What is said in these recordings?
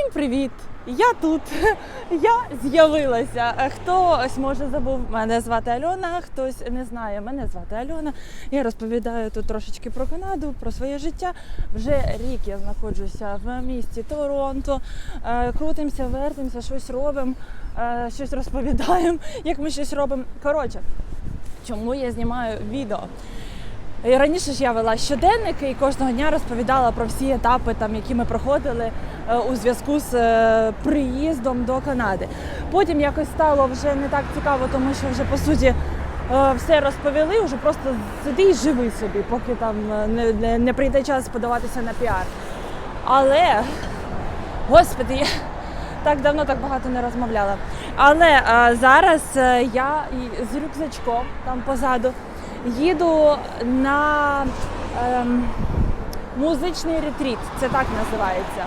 Всім привіт! Я тут. Я з'явилася. Хтось може забув мене звати Альона, хтось не знає. Мене звати Альона. Я розповідаю тут трошечки про Канаду, про своє життя. Вже рік я знаходжуся в місті Торонто. Е, Крутимося, вертимося, щось робимо, е, щось розповідаємо, як ми щось робимо. Коротше, чому я знімаю відео? І Раніше ж я вела щоденники і кожного дня розповідала про всі етапи, там, які ми проходили е, у зв'язку з е, приїздом до Канади. Потім якось стало вже не так цікаво, тому що вже по суті е, все розповіли, вже просто сиди і живи собі, поки там не, не, не прийде час подаватися на піар. Але, господи, я так давно так багато не розмовляла. Але е, зараз я з рюкзачком там позаду їду на ем, музичний ретріт. Це так називається.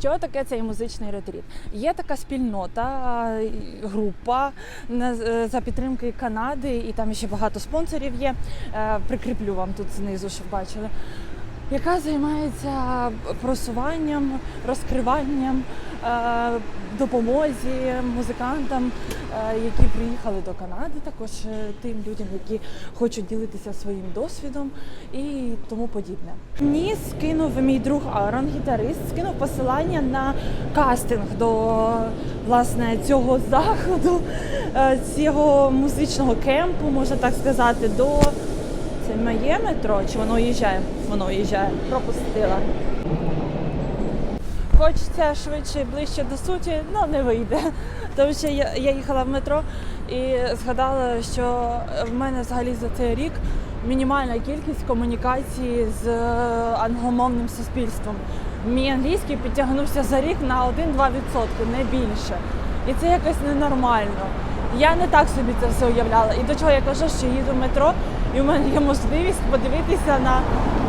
Що таке цей музичний ретріт? Є така спільнота, е, група е, за підтримки Канади, і там ще багато спонсорів є. Е, Прикріплю вам тут знизу, щоб бачили. Яка займається просуванням, розкриванням, е, допомозі музикантам, е, які приїхали до Канади, також е, тим людям, які хочуть ділитися своїм досвідом і тому подібне. Мені скинув мій друг Арон, гітарист, скинув посилання на кастинг до власне цього заходу, цього музичного кемпу, можна так сказати, до це моє метро, чи воно їжджає? Воно їжджає. Пропустила. Хочеться швидше ближче до суті, але не вийде. Тому що я, я їхала в метро і згадала, що в мене взагалі за цей рік мінімальна кількість комунікації з е, англомовним суспільством. Мій англійський підтягнувся за рік на 1-2%, не більше. І це якось ненормально. Я не так собі це все уявляла. І до чого я кажу, що їду в метро, і в мене є можливість подивитися на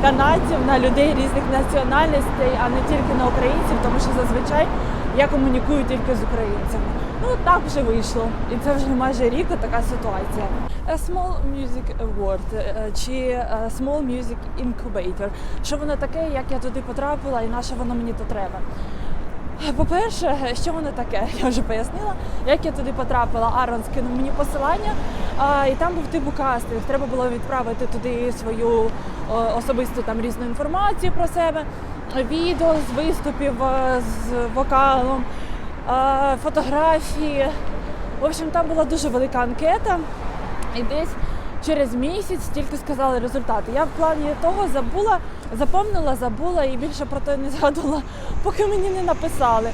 канадців, на людей різних національностей, а не тільки на українців, тому що зазвичай я комунікую тільки з українцями. Ну так вже вийшло. І це вже майже рік така ситуація. A Small Music Award е, чи е, Small Music Incubator. Що воно таке, як я туди потрапила і на що воно мені то треба? По-перше, що воно таке? Я вже пояснила. Як я туди потрапила, Арон скинув мені посилання, а, і там був типу кастинг. Треба було відправити туди свою особисту там різну інформацію про себе, відео з виступів е, з вокалом, е, фотографії. В общем, там була дуже велика анкета, і десь через місяць тільки сказали результати. Я в плані того забула, запомнила, забула і більше про те не згадувала, поки мені не написали.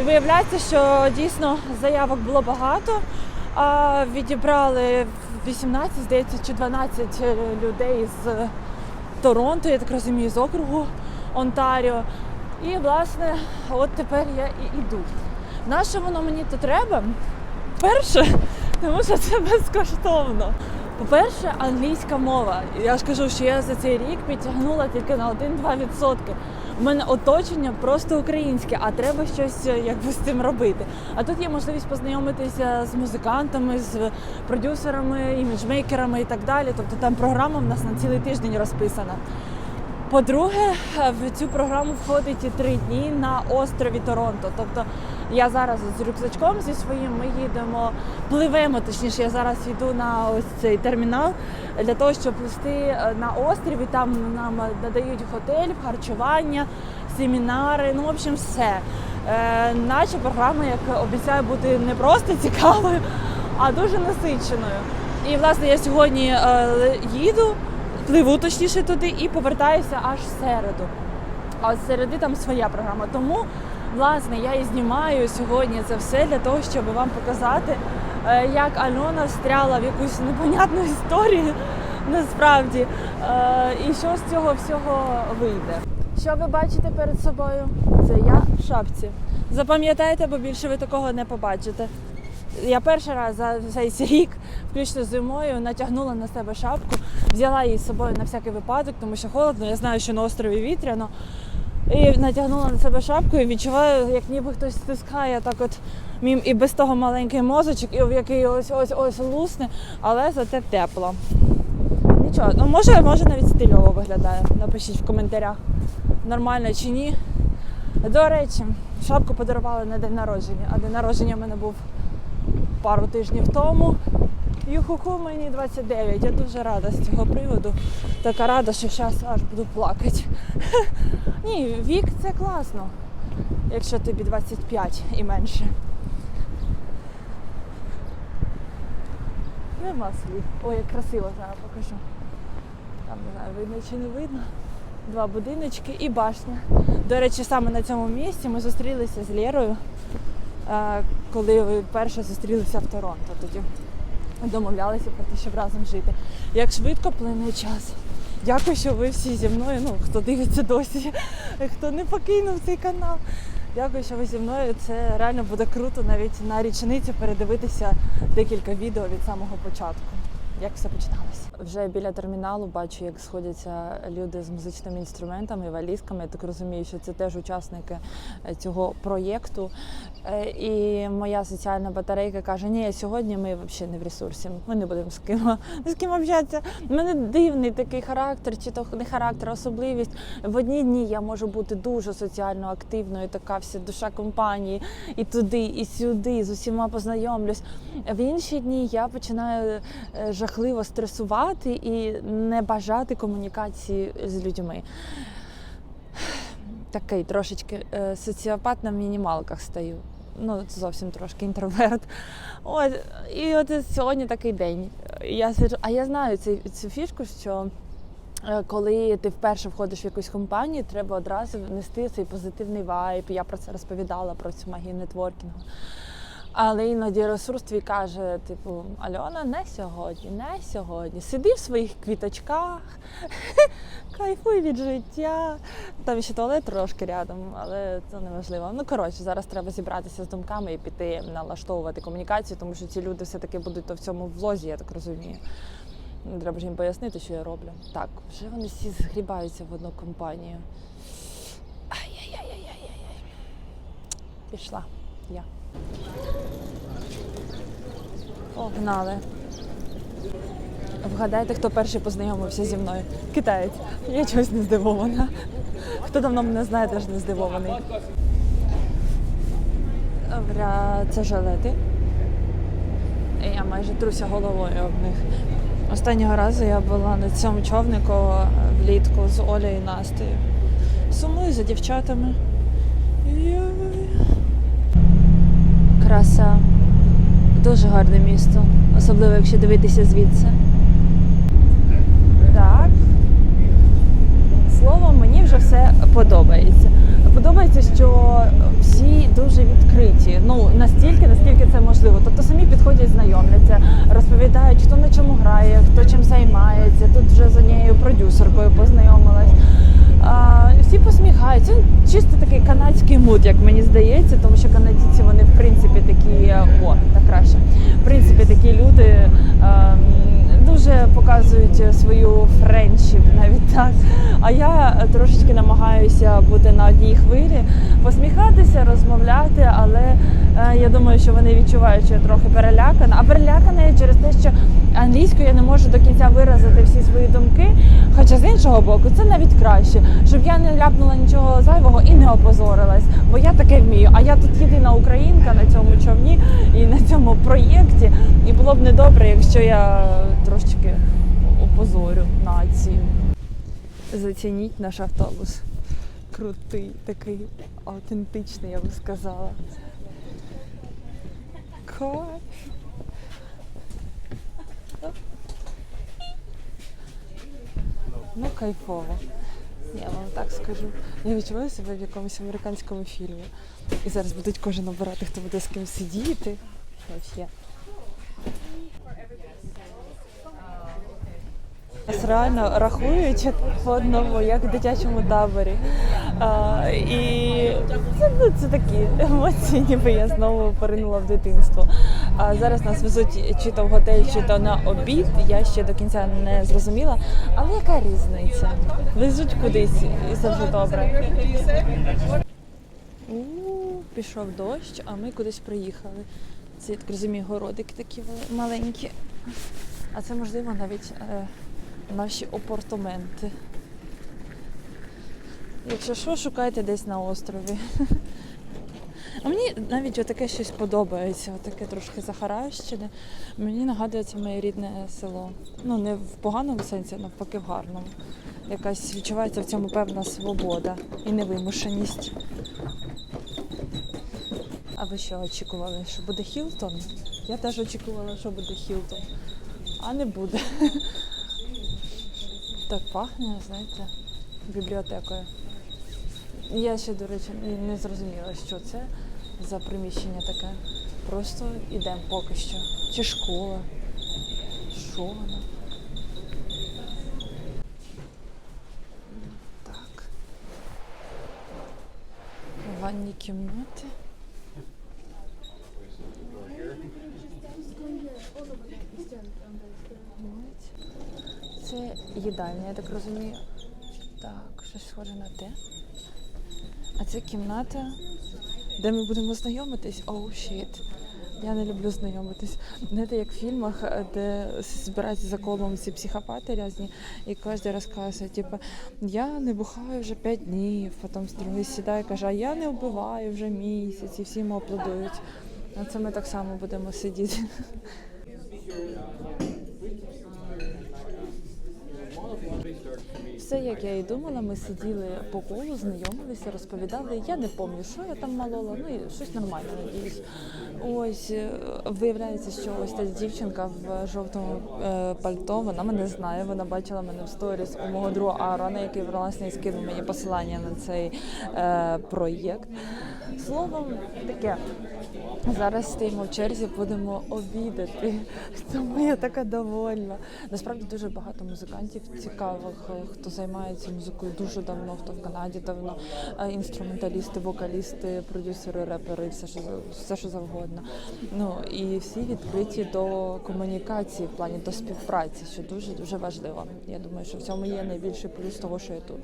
І виявляється, що дійсно заявок було багато. А відібрали 18, здається, чи 12 людей з Торонто, я так розумію, з округу Онтаріо. І власне, от тепер я і йду. На воно мені тут треба? Перше, тому що це безкоштовно. По-перше, англійська мова. Я ж кажу, що я за цей рік підтягнула тільки на 1-2%. Мене оточення просто українське, а треба щось е, якби з цим робити. А тут є можливість познайомитися з музикантами, з продюсерами, іміджмейкерами і так далі. Тобто там програма в нас на цілий тиждень розписана. По-друге, в цю програму входить і три дні на острові Торонто. Тобто я зараз з рюкзачком зі своїм ми їдемо, пливемо. Точніше, я зараз йду на ось цей термінал для того, щоб плисти е, на острів. І там нам надають готель, харчування, семінари. Ну, в общем, все. Е, наче програма, як обіцяє бути не просто цікавою, а дуже насиченою. І власне я сьогодні е, їду пливу точніше туди і повертаюся аж в середу. А з середи там своя програма. Тому, власне, я і знімаю сьогодні це все для того, щоб вам показати, е, як Альона встряла в якусь непонятну історію насправді. Е, І що з цього всього вийде. Що ви бачите перед собою? Це я в шапці. Запам'ятайте, бо більше ви такого не побачите. Я перший раз за цей рік, включно зимою, натягнула на себе шапку, взяла її з собою на всякий випадок, тому що холодно. Я знаю, що на острові вітряно. І натягнула на себе шапку і відчуваю, як ніби хтось стискає так от мій і без того маленький мозочок, і в який ось ось ось лусне, але зате тепло. Нічого, ну може, може навіть стильово виглядає. Напишіть в коментарях, нормально чи ні. До речі, шапку подарували на день народження, а день народження в мене був пару тижнів тому. Юхуху мені 29. Я дуже рада з цього приводу. Така рада, що зараз аж буду плакати. Ні, вік це класно, якщо тобі 25 і менше. Нема слів. Ой, як красиво зараз покажу. Там не знаю, видно чи не видно. Два будиночки і башня. До речі, саме на цьому місці ми зустрілися з Лєрою, коли ви перше зустрілися в Торонто. Тоді домовлялися про те, щоб разом жити. Як швидко плине час. Дякую, що ви всі зі мною. Ну, хто дивиться досі, хто не покинув цей канал. Дякую, що ви зі мною. Це реально буде круто навіть на річницю передивитися декілька відео від самого початку. Як все починалося? Вже біля терміналу бачу, як сходяться люди з музичними інструментами, валізками. Я так розумію, що це теж учасники е, цього проєкту. Е, І моя соціальна батарейка каже: Ні, сьогодні ми взагалі не в ресурсі. Ми не будемо з ким з ким общатися. У мене дивний такий характер, чи то не характер, а особливість. В одні дні я можу бути дуже соціально активною, така вся душа компанії, і туди, і сюди, з усіма познайомлюсь. В інші дні я починаю е, жахливо стресувати і не бажати комунікації з людьми. Такий трошечки е, соціопат на мінімалках стаю. Ну, це зовсім трошки інтроверт. От, і от сьогодні такий день. Я сиджу, а я знаю цю, цю фішку, що е, коли ти вперше входиш в якусь компанію, треба одразу нести цей позитивний вайб. Я про це розповідала про цю магію нетворкінгу. Але іноді ресурс твій каже, типу, Альона, не сьогодні, не сьогодні. Сиди в своїх квіточках, кайфуй від життя. Там ще туалет трошки рядом, але це не. Ну коротше, зараз треба зібратися з думками і піти налаштовувати комунікацію, тому що ці люди все-таки будуть то в цьому влозі, я так розумію. Треба ж їм пояснити, що я роблю. Так, вже вони всі згрібаються в одну компанію. Ай-яй-яй-яй-яй-яй. Пішла я. Погнали. Вгадайте, хто перший познайомився зі мною. Китаєць. Я чогось не здивована. Хто давно мене знає, теж не здивований. Вря, це жилети. Я майже труся головою об них. Останнього разу я була на цьому човнику влітку з Олею і Настею. Сумую за дівчатами. Краса. Дуже гарне місто, особливо якщо дивитися звідси. Так. Словом, мені вже все подобається. Подобається, що всі дуже відкриті. Ну настільки, наскільки це можливо. Тобто самі підходять, знайомляться, розповідають, хто на чому грає, хто чим займається. Тут вже з однією продюсеркою познайомилась. Всі посміхаються. Ну, Чисто такий канадський муд, як мені здається, тому що канадійці вони в принципі такі, о, так краще. В принципі, такі люди ем, дуже показують свою френдшіп, навіть так. А я трошечки намагаюся бути на одній хвилі, посміхатися, розмовляти, але е, я думаю, що вони відчувають, що я трохи перелякана. А перелякана я через те, що англійською я не можу до кінця виразити всі свої думки. Хоча з іншого боку, це навіть краще, щоб я не ляпнула нічого зайвого і не опозорилась, бо я таке вмію. А я тут єдина українка на цьому човні і на цьому проєкті. І було б недобре, якщо я опозорю націю. Зацініть наш автобус. Крутий, такий автентичний, я би сказала. Кайф. Ну, кайфово. Я вам так скажу. Я відчуваю себе в якомусь американському фільмі. І зараз будуть кожен обирати, хто буде з ким сидіти. Вообще. Нас реально рахують по одному, як в дитячому таборі. А, і це, ну, це такі емоції, ніби я знову поринула в дитинство. А зараз нас везуть чи то в готель, чи то на обід. Я ще до кінця не зрозуміла. Але яка різниця? Везуть кудись і завжди добре. У, пішов дощ, а ми кудись приїхали. Це я так розумію, городики такі маленькі. А це можливо навіть е, наші апартаменти. Якщо що, шукайте десь на острові. А мені навіть отаке щось подобається, отаке трошки захаращене. Мені нагадується моє рідне село. Ну, не в поганому сенсі, а навпаки, в гарному. Якась відчувається в цьому певна свобода і невимушеність. А ви що очікували, що буде Хілтон? Я теж очікувала, що буде Хілтон. А не буде. Так пахне, знаєте, бібліотекою. Я ще, до речі, не зрозуміла, що це за приміщення таке. Просто йдемо поки що. Чи школа? Що воно? Так. Ванні кімнати. Ось. Це їдальня, я так розумію. Так, щось схоже на те. А це кімната, де ми будемо знайомитись. Оу, oh, щит. Я не люблю знайомитись. Знаєте, як в фільмах, е, де збираються за колом ці психопати різні, і кожен розказує, типу, я не бухаю вже п'ять днів, потім другий сідає і каже, а я не вбиваю вже місяць, і всі йому аплодують. А це ми так само будемо сидіти. Все, як я і думала, ми сиділи по колу, знайомилися, розповідали. Я не пам'ятаю, що я там малола, ну і щось нормальне, надіюсь. Ось е, виявляється, що ось та дівчинка в жовтому е, пальто, вона мене знає, вона бачила мене в сторіс у мого друга Аарона, який власне скинув мені посилання на цей е, проєкт. Словом, таке. Зараз стоїмо в черзі, будемо обідати. Тому я така довольна. Насправді дуже багато музикантів цікавих, е, хто займається музикою дуже давно, хто в Канаді давно. Е, Інструменталісти, вокалісти, продюсери, репери, все що все, що завгодно. Ну і всі відкриті до комунікації в плані до співпраці, що дуже дуже важливо. Я думаю, що в цьому є найбільший плюс того, що я тут.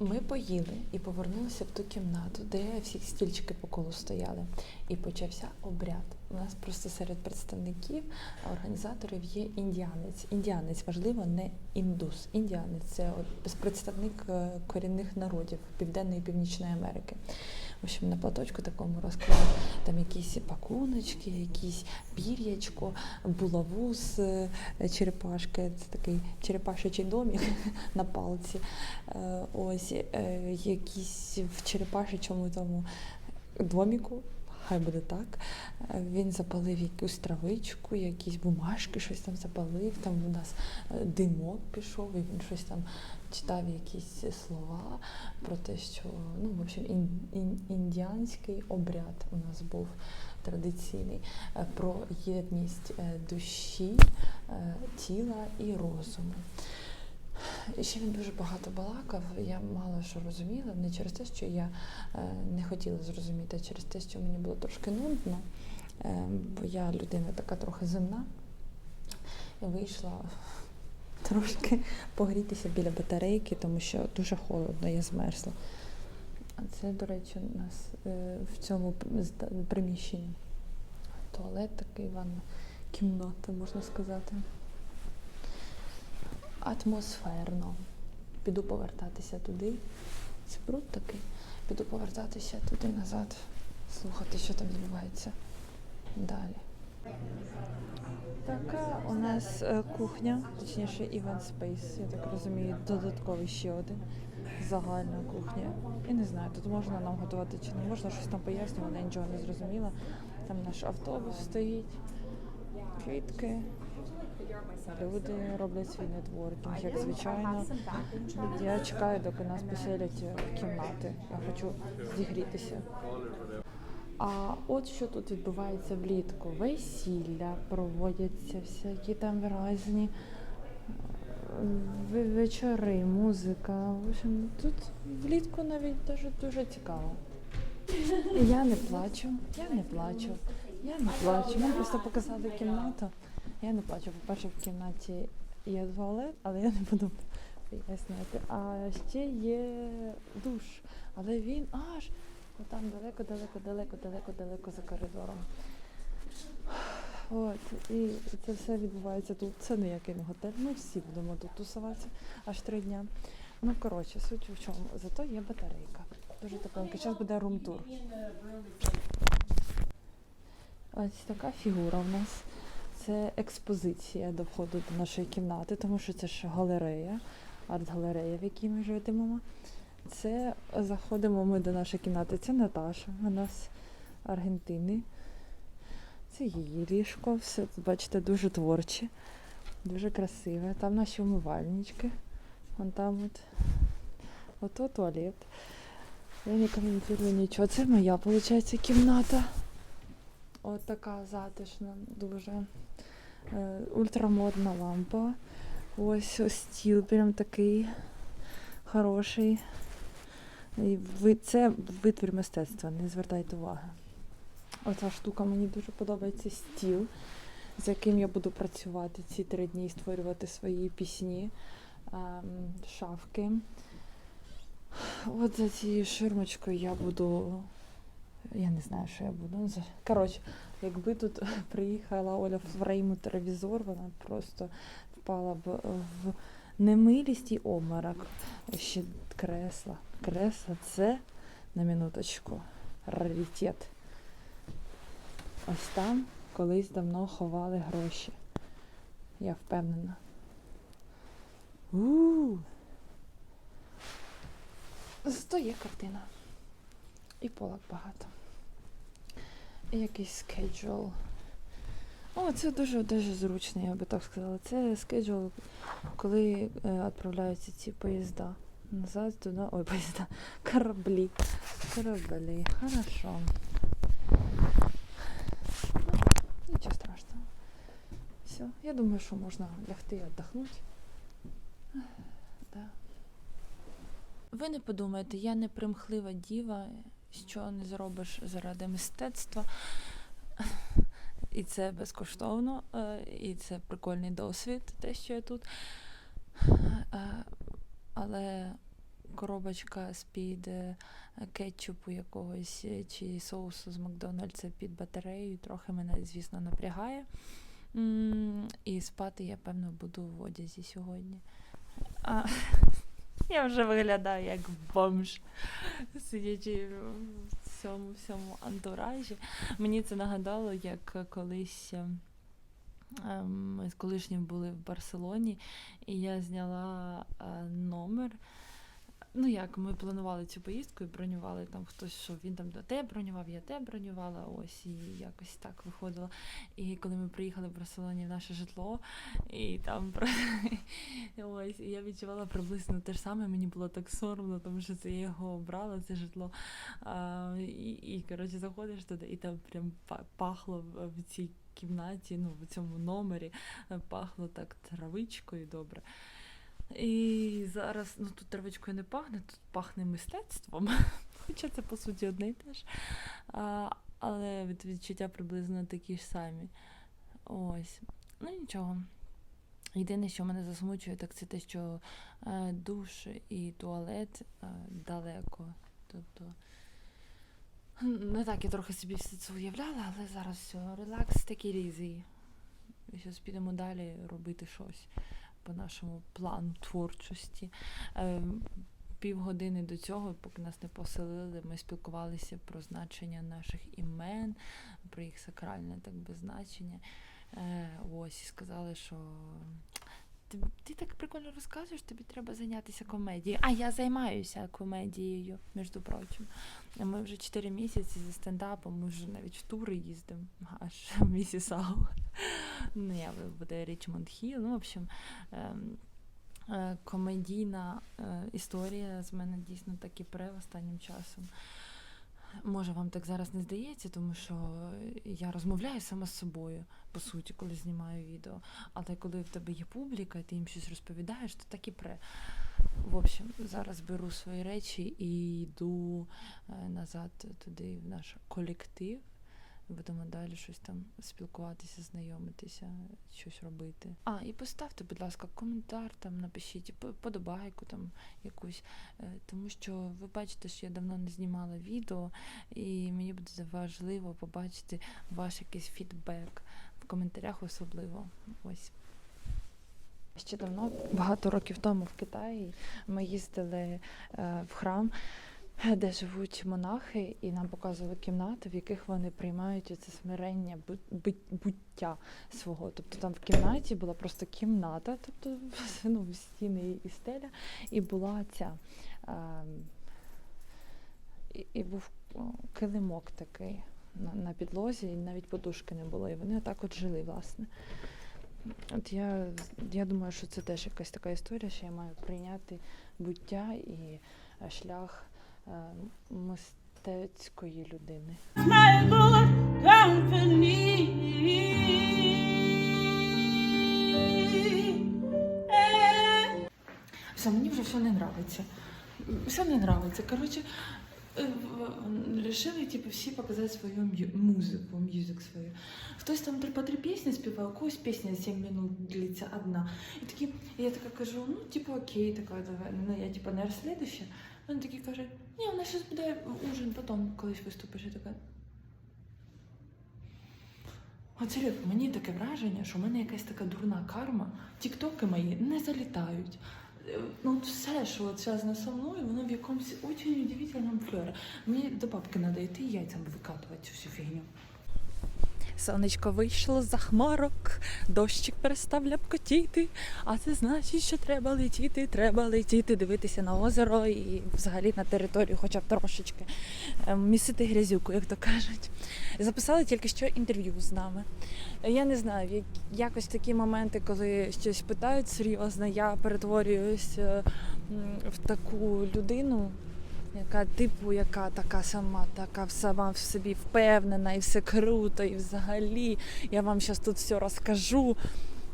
Ми поїли і повернулися в ту кімнату, де всі стільчики по колу стояли. І почався обряд. У нас просто серед представників організаторів є індіанець. Індіанець важливо, не індус. Індіанець це представник е, корінних народів Південної і Північної Америки. В общем, на платочку такому розклали там якісь пакуночки, якісь пір'ячко, булаву з е, черепашки. Це такий черепашечий домік на палці. Е, Ось якісь в черепашечому тому доміку. Хай буде так. Е, Він запалив якусь травичку, якісь бумажки, щось там запалив. Там у нас е, димок пішов, і він щось там читав якісь слова про те, що ну, в общем, ін, ін, індіанський обряд у нас був традиційний е, про єдність душі, тіла і розуму. І ще він дуже багато балакав. Я мало що розуміла, не через те, що я е, не хотіла зрозуміти, а через те, що мені було трошки нудно, е, бо я людина така трохи земна. І вийшла трошки погрітися біля батарейки, тому що дуже холодно, я змерзла. А це, до речі, у нас е, в цьому приміщенні. Туалет такий, ванна, кімната, можна сказати атмосферно. Піду повертатися туди. Це бруд такий. Піду повертатися туди назад, слухати, що там відбувається далі. Така у нас е, кухня, точніше, event space, я так розумію, додатковий ще один. Загальна кухня. І не знаю, тут можна нам готувати чи не можна, щось там пояснювали, я нічого не зрозуміла. Там наш автобус стоїть, квітки. Люди роблять свій нетворкінг, як звичайно. Я чекаю, доки нас поселять в кімнати. Я хочу зігрітися. А от що тут відбувається влітку: весілля проводяться, всякі там різні е, вечори, музика. В общем, тут влітку навіть дуже дуже цікаво. Я не плачу, я не плачу, я не плачу. Мені просто показали кімнату. Я не плачу. По-перше, в кімнаті є туалет, але я не буду пояснювати. А ще є душ, але він аж там далеко, далеко, далеко, далеко, далеко за коридором. От, і це все відбувається тут. Це не готель. Ми всі будемо тут тусуватися аж три дня. Ну, коротше, суть в чому. Зато є батарейка. Дуже тепленька. Зараз буде рум-тур. Ось така фігура в нас. Це експозиція до входу до нашої кімнати, тому що це ж галерея, арт-галерея, в якій ми живемо. Це заходимо ми до нашої кімнати. Це Наташа, вона з Аргентини. Це її ліжко. Все бачите, дуже творче, дуже красиве. Там наші умивальнички. Вон там от. Ото туалет. Я не коментую нічого. Це моя, виходить, кімната. От така затишна, дуже ультрамодна лампа. Ось ось стіл прям такий хороший. І це витвір мистецтва, не звертайте уваги. Оця штука мені дуже подобається стіл, з яким я буду працювати ці три дні і створювати свої пісні, ем, шафки. От за цією ширмочкою я буду. Я не знаю, що я буду. Коротше, якби тут приїхала Оля в своєму телевізор, вона просто впала б в немилість і обморок. Ще кресла. Кресла це на минуточку. Раритет. Ось там колись давно ховали гроші. Я впевнена. у Зато є картина. І полок багато. Якийсь скеджул. О, це дуже дуже зручно, я би так сказала. Це скеджул, коли е, відправляються ці поїзда. Назад туди. Ой, поїзда. Кораблі. Кораблі. Хорошо. Ну, нічого страшного. Все. Я думаю, що можна лягти і віддохнути. Да. Ви не подумайте, я не примхлива діва, що не зробиш заради мистецтва. І це безкоштовно, е, і це прикольний досвід, те, що я тут. Е, Але коробочка з-під е, кетчупу якогось чи соусу з Макдональдса під батареєю трохи мене, звісно, напрягає. І спати я, певно, буду в одязі сьогодні. Я вже виглядаю як бомж, сидячи в цьому всьому антуражі. Мені це нагадало, як колись ем, ем, ми з колишнім були в Барселоні, і я зняла е, номер. Ну як, ми планували цю поїздку і бронювали там хтось, що він там до те бронював, я те бронювала, ось і якось так виходило. І коли ми приїхали в Барселоні в наше житло, і там ось, і я відчувала приблизно те ж саме, мені було так соромно, тому що це я його обрала, це житло. А, і, і коротше, заходиш туди, і там прям пахло в, цій кімнаті, ну, в цьому номері, пахло так травичкою добре. І зараз ну тут травичкою не пахне, тут пахне мистецтвом. Хоча це по суті одне й те ж. А, але відчуття приблизно такі ж самі. Ось. Ну нічого. Єдине, що мене засмучує, так це те, що е, душ і туалет е, далеко. Тобто не так я трохи собі все це уявляла, але зараз все, релакс такий різий. І зараз підемо далі робити щось по нашому плану творчості. Е, Півгодини до цього, поки нас не поселили, ми спілкувалися про значення наших імен, про їх сакральне так би значення. Е, ось і сказали, що ти, так прикольно розказуєш, тобі треба зайнятися комедією. А я займаюся комедією, між прочим. Ми вже 4 місяці зі стендапом, ми вже навіть в тури їздимо, аж в Місісау. Ну, я буде Річмонд Хіл. Ну, в общем, ем, е, комедійна е, історія з мене дійсно так і пре останнім часом. Може, вам так зараз не здається, тому що я розмовляю сама з собою, по суті, коли знімаю відео. Але коли в тебе є публіка, ти їм щось розповідаєш, то так і пре. В общем, зараз беру свої речі і йду е, назад туди, в наш колектив. Будемо далі щось там спілкуватися, знайомитися, щось робити. А, і поставте, будь ласка, коментар там, напишіть, по- подобайку там якусь. Е, Тому що ви бачите, що я давно не знімала відео, і мені буде важливо побачити ваш якийсь фідбек в коментарях особливо. Ось. Ще давно, багато років тому в Китаї, ми їздили е, в храм, де живуть монахи, і нам показували кімнати, в яких вони приймають це смирення бу- бу- буття свого. Тобто там в кімнаті була просто кімната, тобто ну, стіни і стеля, і була ця. е, і, і був килимок такий на, на підлозі, і навіть подушки не було. І вони отак от жили, власне. От я, я думаю, що це теж якась така історія, що я маю прийняти буття і е, шлях мистецької людини. Все, мені вже все не нравиться. Все не нравиться. Коротше, е, решили типу, всі показати свою музику, мюзик свою. Хтось там три по три пісні співав, когось пісня 7 минут длиться одна. І такі, я така кажу, ну, типу, окей, така, давай. Ну, я типу, не слідуща. Він такий каже, ні, у нас зараз буде ужин, потім колись виступиш. Я така. Оце мені таке враження, що в мене якась така дурна карма. Тіктоки мої не залітають. Е, Ну, все, що от зв'язано зі мною, воно в якомусь очень удивительному фльорі. Мені до бабки треба йти і яйцям викатувати цю всю фігню. Сонечко вийшло за хмарок, дощик перестав ляпкотіти, а це значить, що треба летіти, треба летіти, дивитися на озеро і взагалі на територію, хоча б трошечки е, місити грязюку, як то кажуть. Записали тільки що інтерв'ю з нами. Я не знаю, як- якось такі моменти, коли щось питають серйозно, я перетворююсь е, в таку людину, яка типу, яка така сама, така сама в собі впевнена, і все круто, і взагалі я вам зараз тут все розкажу.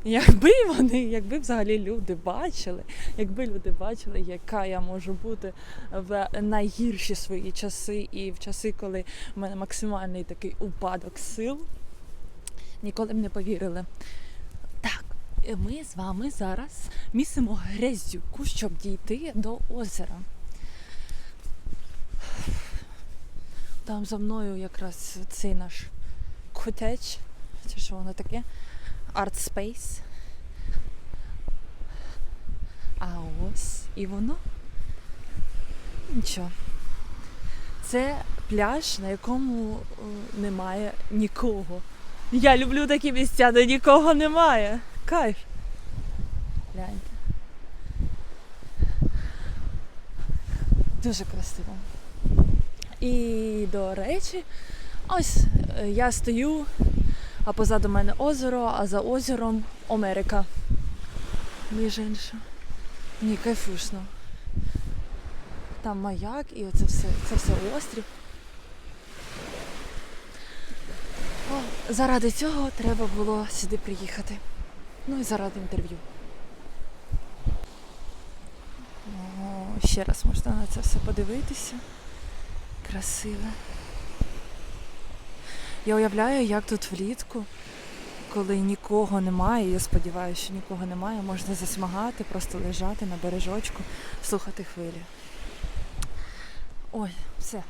Якби вони, якби взагалі люди бачили, якби люди бачили, яка я можу бути в найгірші свої часи і в часи, коли в мене максимальний такий упадок сил, ніколи б не повірили. Так, ми з вами зараз місимо грязюку, щоб дійти до озера. Там за мною якраз цей наш котеч, чи що воно таке, Art Space. А ось і воно. Нічого. Це пляж, на якому е, немає нікого. Я люблю такі місця, де нікого немає. Кайф. Гляньте. Дуже красиво. І до речі, ось е, я стою, а позаду мене озеро, а за озером Америка. Між іншим. Ні, кайфушно. Там маяк і оце все, це все острів. О, заради цього треба було сюди приїхати. Ну і заради інтерв'ю. Ще раз можна на це все подивитися. Красиве. Я уявляю, як тут влітку, коли нікого немає, я сподіваюся, що нікого немає, можна засмагати, просто лежати на бережочку, слухати хвилі. Ой, все,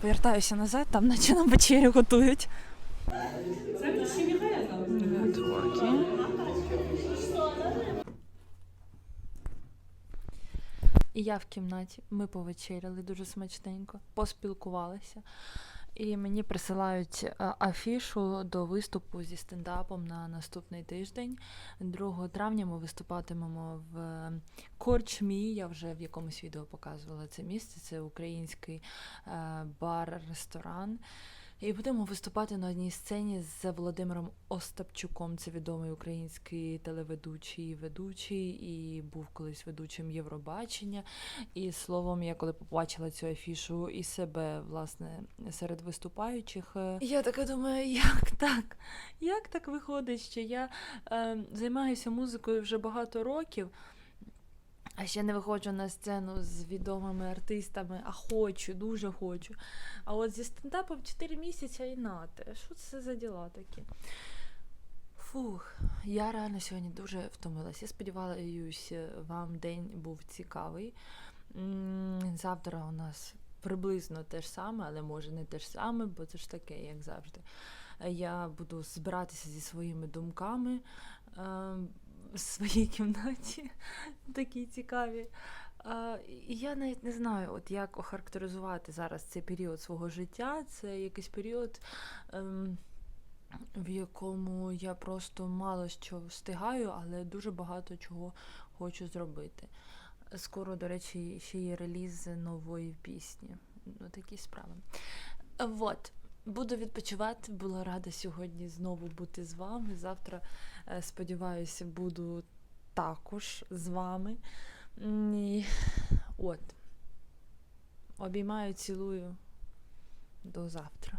повертаюся назад, там наче нам вечерю готують. Networking. І я в кімнаті, ми повечеряли дуже смачненько, поспілкувалися. І мені присилають е, афішу до виступу зі стендапом на наступний тиждень. 2 травня ми виступатимемо в Корчмі. Я вже в якомусь відео показувала це місце. Це український е, бар-ресторан. І будемо виступати на одній сцені з Володимиром Остапчуком. Це відомий український телеведучий ведучий, і був колись ведучим Євробачення. І словом, я коли побачила цю афішу і себе, власне, серед виступаючих, е, я така думаю, як так? Як так виходить, що я е, займаюся музикою вже багато років. А ще не виходжу на сцену з відомими артистами, а хочу, дуже хочу. А от зі стендапом 4 місяці і нате. Що це за діла такі? Фух, я реально сьогодні дуже втомилася. Я сподіваюся, вам день був цікавий. Завтра у нас приблизно те ж саме, але може не те ж саме, бо це ж таке, як завжди. Я буду збиратися зі своїми думками. В своїй кімнаті, такі цікаві. І я навіть не знаю, от як охарактеризувати зараз цей період свого життя. Це якийсь період, ем, в якому я просто мало що встигаю, але дуже багато чого хочу зробити. Скоро, до речі, ще є реліз нової пісні. Ну, такі справи. Вот. Буду відпочивати. Була рада сьогодні знову бути з вами. Завтра, сподіваюся, буду також з вами. І от. Обіймаю, цілую. До завтра.